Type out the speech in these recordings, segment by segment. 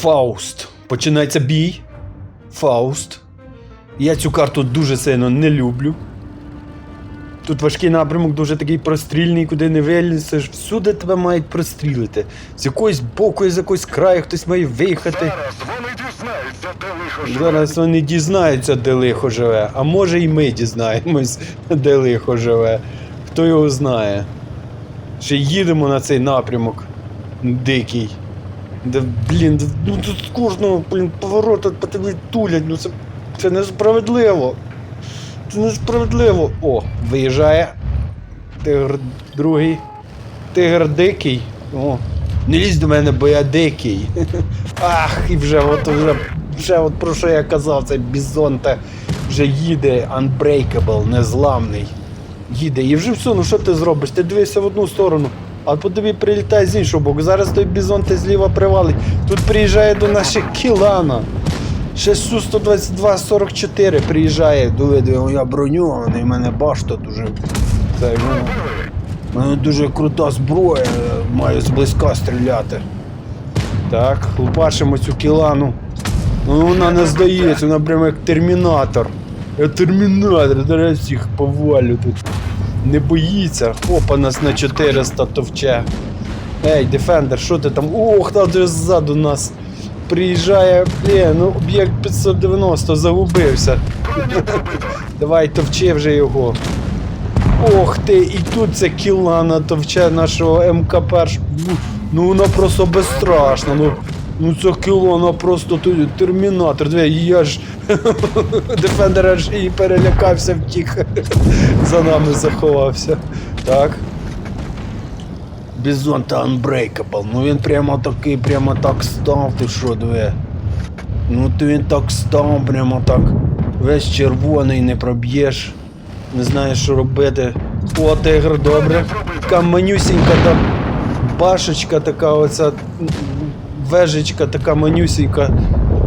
Фауст. Починається бій. Фауст. Я цю карту дуже сильно не люблю. Тут важкий напрямок, дуже такий прострільний, куди не вилізеш. Всюди тебе мають прострілити. З якогось боку, з якогось краю хтось має виїхати. Зараз вони дізнаються, де лихо живе. Зараз вони дізнаються, де лихо живе. А може і ми дізнаємось, де лихо живе. Хто його знає. Ще їдемо на цей напрямок. Дикий. Де, блін, де- ну тут з кожного, блін, поворота по тобі тулять. Ну це, це несправедливо. Це несправедливо. О, виїжджає. Тигр другий. Тигр дикий. О. Не лізь до мене, бо я дикий. Ах, і вже от вже, вже от про що я казав, цей бізонте вже їде Unbreakable, незламний. Їде. І вже все, ну що ти зробиш? Ти дивишся в одну сторону, а по тобі прилітає з іншого боку. Зараз той бізонте зліва привалить. Тут приїжджає до наших Кілана. Ще Су-122-44 приїжджає, диви, диви, я броньований, в мене башта дуже. Це, в мене дуже крута зброя, маю зблизька стріляти. Так, лупашимо цю кілану. Ну вона не здається, вона прямо як термінатор. Я термінатор, зараз всіх повалю тут. Не боїться. Опа, нас на 400 товче. Ей, Дефендер, що ти там? Ох, там вже ззаду нас. Приїжджає, блін, ну об'єкт 590 загубився. Давай, товчи вже його. Ох ти, і тут ця кілана товче нашого МК-1. Ну вона просто безстрашна. Ну, ну ця кілана просто тут термінатор. Диви, я ж Дефендер аж і перелякався, втік. За нами заховався. Так. Бізон та Unbreakable. Ну він прямо такий, прямо так став, ти що, диви. Ну ти він так став, прямо так. Весь червоний не проб'єш. Не знаєш, що робити. О, тигр, добре. Така манюсінька та башечка така, оця вежечка така манюсінька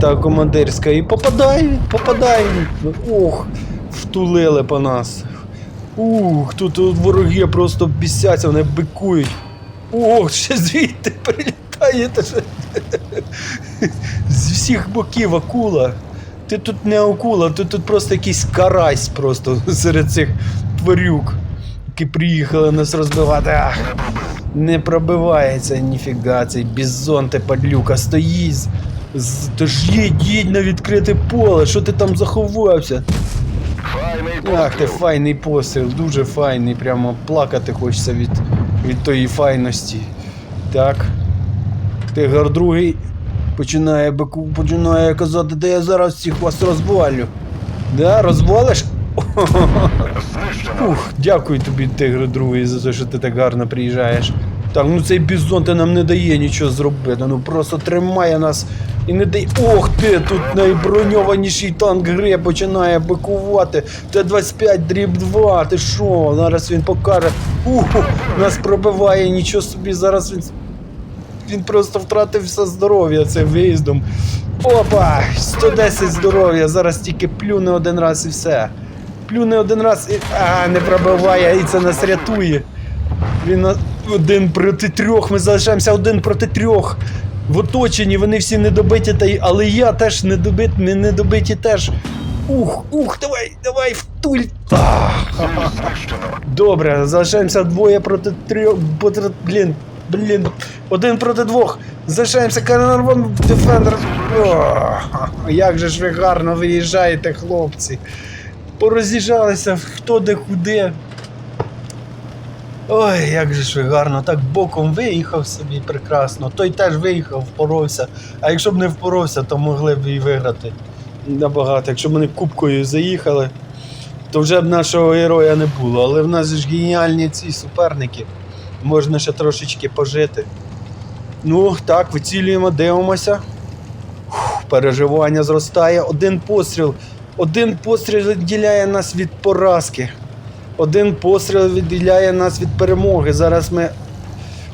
та командирська. І попадай, попадай. Ох, втулили по нас. Ух, тут, тут вороги просто бісяться, вони бикують. Ох, ще звідти прилітає. З всіх боків акула. Ти тут не акула, ти тут просто якийсь карась просто серед цих тварюк, які приїхали нас розбивати. Ах, не пробивається ніфіга, цей бізон ти падлюка стоїть. ж їдь, їдь на відкрите поле, що ти там заховався? Ах, ти файний постріл, дуже файний, прямо плакати хочеться від, від тої файності. Так. Тигр другий починає починає казати, де я зараз всіх вас розвалю. Да, розвалиш? Ух, дякую тобі, тигр другий, за те, що ти так гарно приїжджаєш. Так, ну цей бізон ти нам не дає нічого зробити. Ну просто тримає нас і не дає. Ох ти! Тут найброньованіший танк гри починає бикувати. Т-25 дріб 2. Ти що? Зараз він покаже. Ух, нас пробиває, нічого собі. Зараз він. Він просто втратив все здоров'я цим виїздом. Опа! 110 здоров'я. Зараз тільки плюне один раз і все. Плюне один раз і. А, не пробиває, і це нас рятує. Він один проти трьох. Ми залишаємося один проти трьох. В оточенні вони всі недобиті, та але я теж недобит, не недобиті теж. Ух, ух, давай, давай, втуль. Добре, залишаємося двоє проти трьох. Блін, блін, один проти двох. Залишаємося Карнарвон Дефендер. Як же ж ви гарно виїжджаєте, хлопці. Пороз'їжджалися хто де куди. Ой, як же ж гарно, так боком виїхав собі прекрасно. Той теж виїхав, впоровся. А якщо б не впоровся, то могли б і виграти набагато. Якщо б вони кубкою заїхали, то вже б нашого героя не було. Але в нас ж геніальні ці суперники. Можна ще трошечки пожити. Ну, так, вицілюємо, дивимося. Переживання зростає. Один постріл. Один постріл відділяє нас від поразки. Один постріл відділяє нас від перемоги. Зараз ми.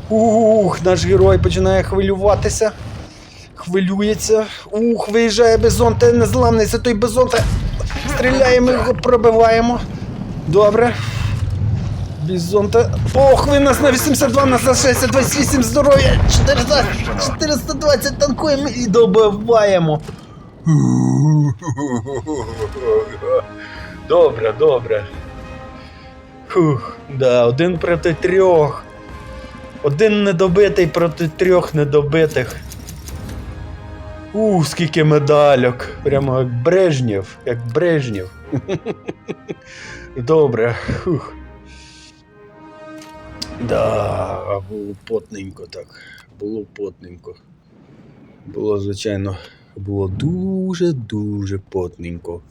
Ух, наш герой починає хвилюватися. Хвилюється. Ух, виїжджає бизон, ти незламний, це той бизон. Та... Стріляємо, його пробиваємо. Добре. Бізонта. Ох, ви нас на 82, нас на 60, 28 здоров'я. 400, 420 танкуємо і добиваємо. Добре, добре. Фух, да, один проти трьох. Один недобитий проти трьох недобитих. Ух, скільки медальок. Прямо як Брежнєв, як Брежнєв. Добре. Фух. Да, було потненько так. Було потненько. Було, звичайно, було дуже-дуже потненько.